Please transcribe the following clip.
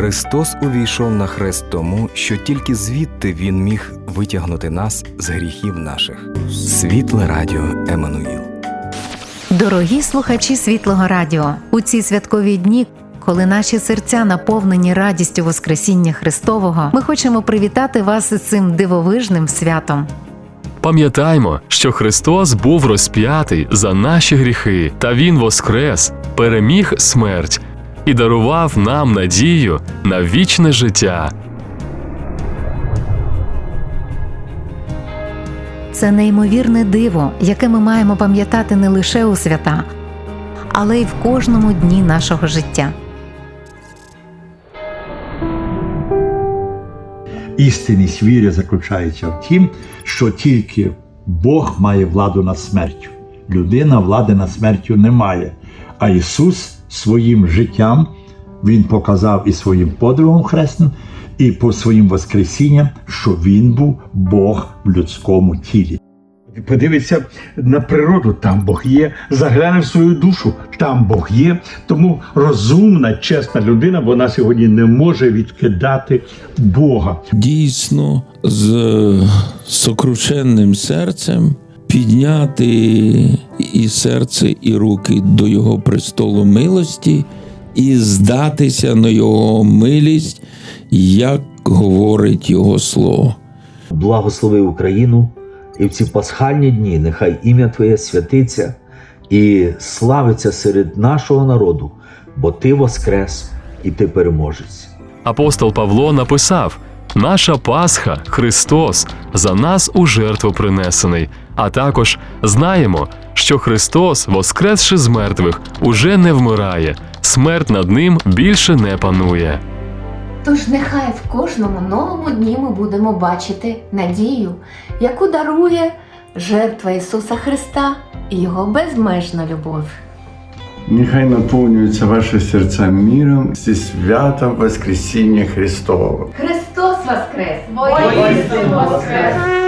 Христос увійшов на хрест тому, що тільки звідти Він міг витягнути нас з гріхів наших. Світле радіо Еммануїл. Дорогі слухачі світлого радіо, у ці святкові дні, коли наші серця наповнені радістю Воскресіння Христового, ми хочемо привітати вас із цим дивовижним святом. Пам'ятаймо, що Христос був розп'ятий за наші гріхи, та Він воскрес, переміг смерть і дарував нам надію на вічне життя. Це неймовірне диво, яке ми маємо пам'ятати не лише у свята, але й в кожному дні нашого життя. Істинність віри заключається в тім, що тільки Бог має владу над смертю. Людина влади над смертю не має. А Ісус своїм життям Він показав і своїм подвигом хресним, і по своїм Воскресінням, що Він був Бог в людському тілі. Подивиться на природу, там Бог є, загляне в свою душу, там Бог є. Тому розумна, чесна людина, вона сьогодні не може відкидати Бога. дійсно з сокрушенним серцем підняти і серце, і руки до Його престолу милості і здатися на Його милість, як говорить Його Слово. Благослови Україну і в ці пасхальні дні нехай ім'я Твоє святиться і славиться серед нашого народу, бо Ти воскрес і Ти переможець. Апостол Павло написав: Наша Пасха Христос за нас у жертву принесений. А також знаємо, що Христос, воскресши з мертвих, уже не вмирає, смерть над ним більше не панує. Тож нехай в кожному новому дні ми будемо бачити надію, яку дарує жертва Ісуса Христа і Його безмежна любов. Нехай наповнюються ваші серця міром зі святом Воскресіння Христового. Христос Воскрес! Воістину Воскрес!